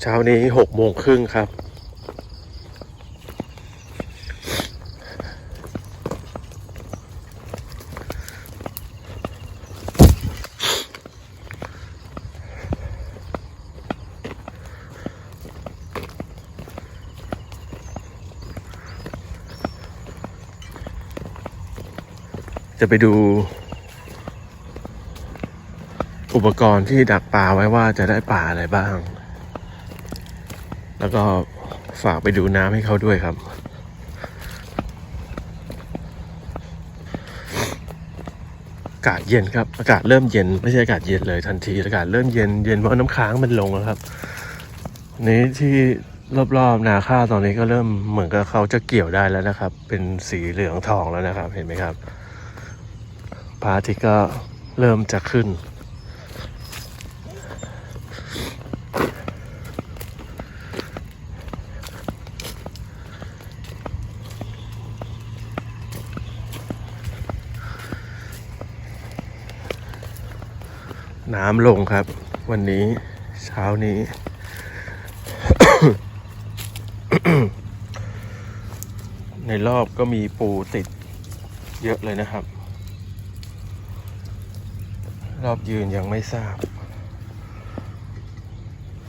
เช้านี้หกโมงครึ่งครับ จะไปดูอุปกรณ์ที่ดักปลาไว้ว่าจะได้ปลาอะไรบ้าง แล้วก็ฝากไปดูน้ำให้เขาด้วยครับ อากาศเย็นครับ อากาศเริ่มเย็น ไม่ใช่อากาศเย็นเลยทันที อากาศเริ่มเย็นเย็นเพราะน้ำค้างมันลงแล้วครับ นี้ที่รอบๆนาข้าวตอนนี้ก็เริ่มเหมือนกับเขาจะเกี่ยวได้แล้วนะครับ เป็นสีเหลืองทองแล้วนะครับ เห็นไหมครับพระอาทิตย์ก็เริ่มจะขึ้น น้ำลงครับ วันนี้เช้านี้ ในรอบก็มีปูติดเยอะเลยนะครับ รอบยืนยังไม่ทราบ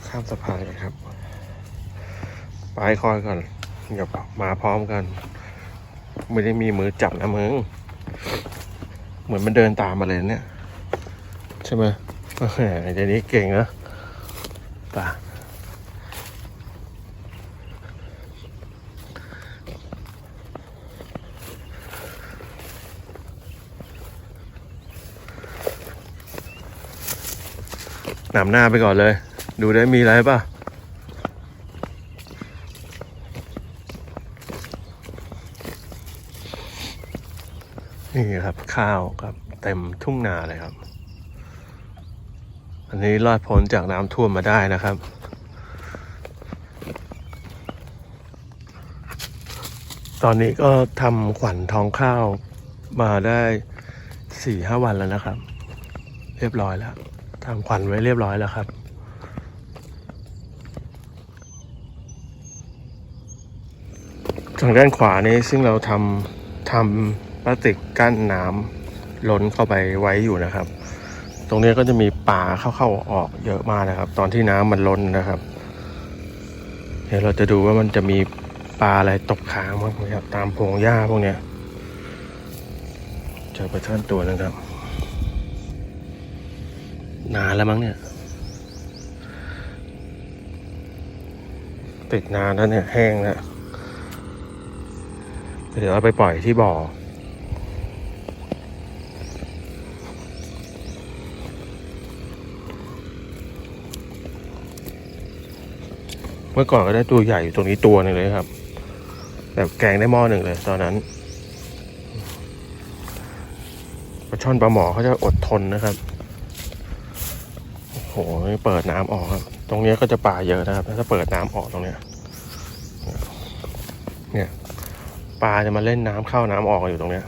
ข้ามสะพานเลยครับไปคอยก่อนอย่ามาพร้อมกัน ไม่ได้มีมือจับนะมึง เหมือนมันเดินตามมาเลยเนี่ย ใช่ไหม เดี๋ยวนี้เก่งนะป่ะนำหน้าไปก่อนเลย ดูได้มีอะไรป่ะนี่ครับข้าวครับ เต็มทุ่งนาเลยครับ อันนี้รอดพ้นจากน้ำท่วมมาได้นะครับ ตอนนี้ก็ทำขวัญทองข้าวมาได้สี่ห้าวันแล้วนะครับ เรียบร้อยแล้วทำขวัญไว้เรียบร้อยแล้วครับทางด้านขวานี้ซึ่งเราทำทำพลาสติกกั้นน้ำล้นเข้าไปไว้อยู่นะครับ ตรงนี้ก็จะมีปลาเข้าๆออกเยอะมากนะครับ ตอนที่น้ำมันล้นนะครับ เดี๋ยวเราจะดูว่ามันจะมีปลาอะไรตกค้างบ้างไหมครับ ตามพงหญ้าพวกเนี้ยเจอปลาช่อนตัวนึงครับ นานแล้วมั้งเนี่ย ติดนานแล้วเนี่ยแห้งแล้วเดี๋ยวเอาไปปล่อยที่บ่อ มื่อก่อนก็ได้ตัวใหญ่อยู่ตรงนี้ตัวหนึ่งเลยครับ แบบแกงได้หม้อหนึ่งเลย ตอนนั้นปลาช่อนปลาหมอเขาจะอดทนนะครับโอ้โหนี่เปิดน้ำออกครับ ตรงนี้ก็จะปลาเยอะนะครับถ้าเปิดน้ำออกตรงเนี้ยเนี่ยปลาจะมาเล่นน้ำเข้าน้ำออกอยู่ตรงเนี้ย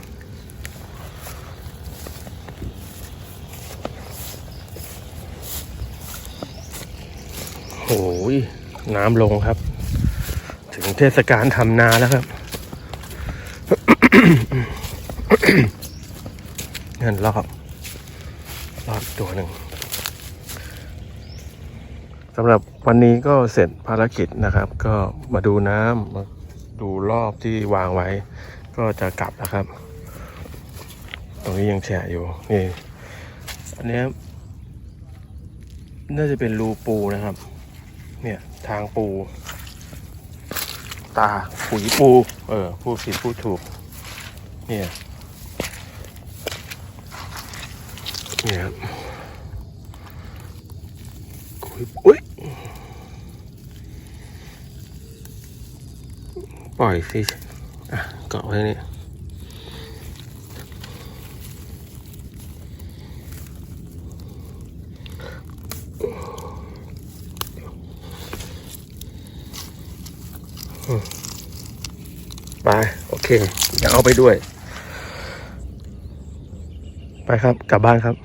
โอ้ย น้ำลงครับ ถึงเทศกาลทำนาแล้วครับเงินรอบรอบตัวหนึ่งสำหรับวันนี้ก็เสร็จภารกิจนะครับ ก็มาดูน้ำมาดูรอบที่วางไว้ ก็จะกลับนะครับ ตรงนี้ยังแฉะอยู่นี่อันนี้น่าจะเป็นรูปูนะครับ เนี่ยทางปู ตาปุ๋ยปู เออพูดผิดพูดถูก เนี่ยเนี่ยครับคุยอุ้ยปล่อยสิอะเกาะไว้นี่อื ไปโอเค อย่าเอาไปด้วย ไปครับ กลับบ้านครับ